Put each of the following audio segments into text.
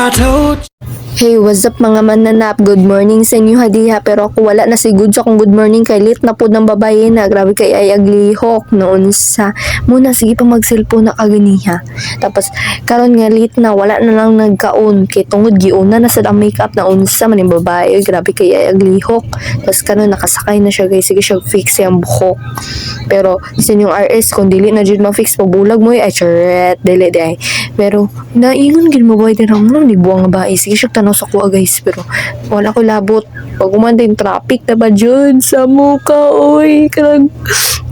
if I told Hey, what's up mga mananap? Good morning sa inyo hadiha. Pero ako wala na si good sa kung good morning kay lit na po ng babae na. Grabe kay ay aglihok noon sa muna sige pa mag-cellphone na kaganiha. Tapos karon nga lit na wala na lang nagkaon kay tungod giuna na sa ang makeup na unsa man yung babae. Grabe kay ay aglihok. Tapos karon nakasakay na siya guys. Sige siya fix yung buhok. Pero sa yung RS kung dili na jud ma-fix pabulag mo ay charet dili day. Pero naingon gid mo boy din mo ni buwang nga bae. Sige siya tanaw sa kuha guys pero wala ko labot. Pag umanda yung traffic na ba dyan sa muka oy kanang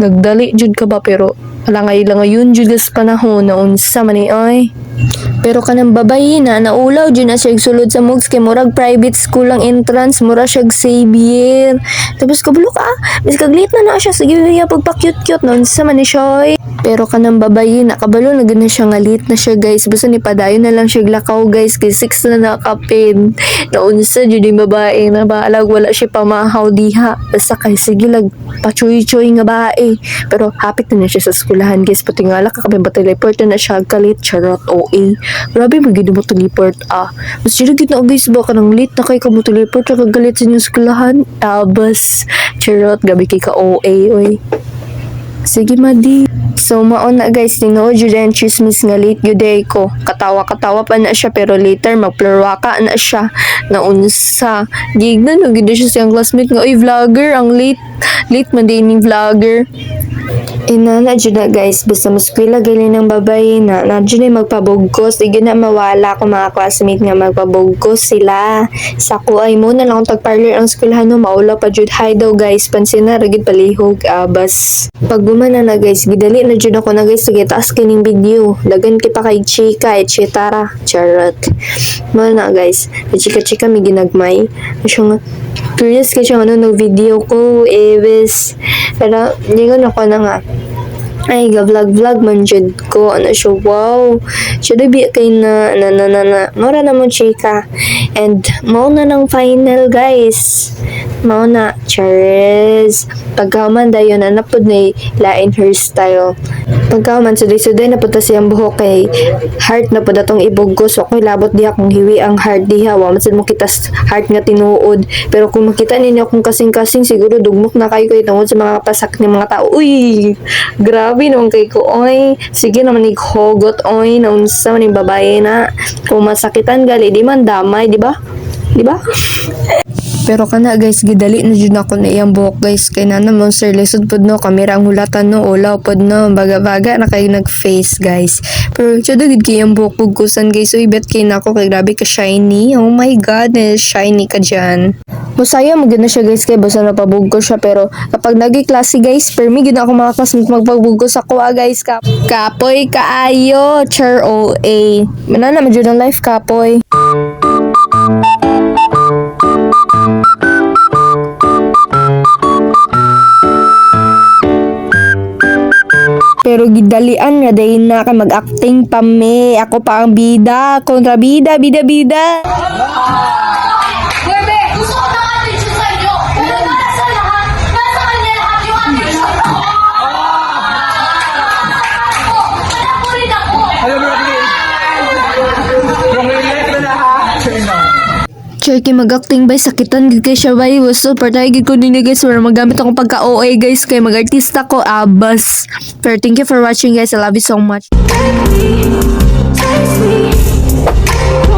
nagdali jud ka ba pero wala nga ilang ngayon jud sa panahon na unsa man oy. Pero kanang babae na naulaw dyan na siya sulod sa mugs kay murag private school ang entrance mura siya Xavier. Tapos kabalo ka, bis kaglit na na siya sige niya pagpa-cute-cute noon sa man ni siya. oy. Pero kanang babae na kabalo na gana siya ngalit na siya guys. Basta ni padayon na lang siya glakaw guys kay six na nakapin. Naunsa jud yung babae na baalag wala siya pamahaw diha. Basta kay sige lag pachoy-choy nga bae. Pero hapit na na siya sa skulahan guys. Pati nga lang kakabi ba teleport na siya galit charot OA. Grabe mo gid mo teleport ah. Mas sila gid na guys ba kanang late na kay ka mo teleport sa kagalit sa inyong skulahan. Tabas charot gabi kay ka OA oy. Sige madi. So maon na guys, tinuod jud ang chismis nga late gyud day ko. Katawa-katawa pa na siya pero later magplurwaka na siya na unsa. Gigna no gid siya siyang classmate nga oy vlogger ang late late man din ni vlogger. Inana jud na guys, basta muskwila gali ng babae na na jud na magpabugkos, igi na mawala ko mga classmate nga magpabugkos sila. Sa ko ay mo na lang akong tag-parlor ang eskwelahan no maula pa jud hi daw guys, pansin na ragid palihog abas. Pag bumana na guys, gidali na jud ako na guys sige taas kining video. Dagan kita kay chika et cetera. Charot. Mo na guys, chika-chika mi ginagmay. Asyo curious kay siya ano ng video ko, Eves. Pero, ningon ako na nga. Ay, ga-vlog-vlog man jud ko. Ano siya, wow. Should be kay na, na, na, na, na. Mora na mo, chika. And, mao na ng final, guys. Mao na, charis. Pagkaman dayon na napod na lain hairstyle. Pagkaman, suday-suday na po ta siyang buhok kay heart na po datong ibugos. So, kung labot diha kung hiwi ang heart diha. Wa man mo kita heart nga tinuod. Pero kung makita ninyo kung kasing-kasing, siguro dugmok na kayo kayo tungod sa mga pasak ng mga tao. Uy! Grabe naman kay ko, oy. Sige naman ni hogot, oy. Naunsa man yung babae na. Kung masakitan gali, di man damay, di ba? Di ba? Pero kana guys, gidali na jud ako na iyang buhok guys. Kay nana monster lisod pod no, kamera ang hulatan no, ulaw pod no, baga-baga na kay nag-face guys. Pero jud gid kay iyang buhok pugkusan guys. So ibet kay nako kay grabe ka shiny. Oh my goodness, shiny ka diyan. Musaya mo gid na siya guys kay basta napabugkos siya pero kapag nagi klase guys, permi gid na ako mga classmates magpabugkos ako ah guys. Kap kapoy kaayo, char OA. Manana man jud ang life kapoy. Pero gidalian nga dahil na ka mag-acting pa me. Ako pa ang bida, kontra bida, bida, bida. Sure kay mag-acting bay sakitan gid kay siya bay gusto partay gid ko din guys para magamit akong pagka OA guys. Kay mag-artista ko abas. Pero thank you for watching guys. I love you so much. Take me, take me,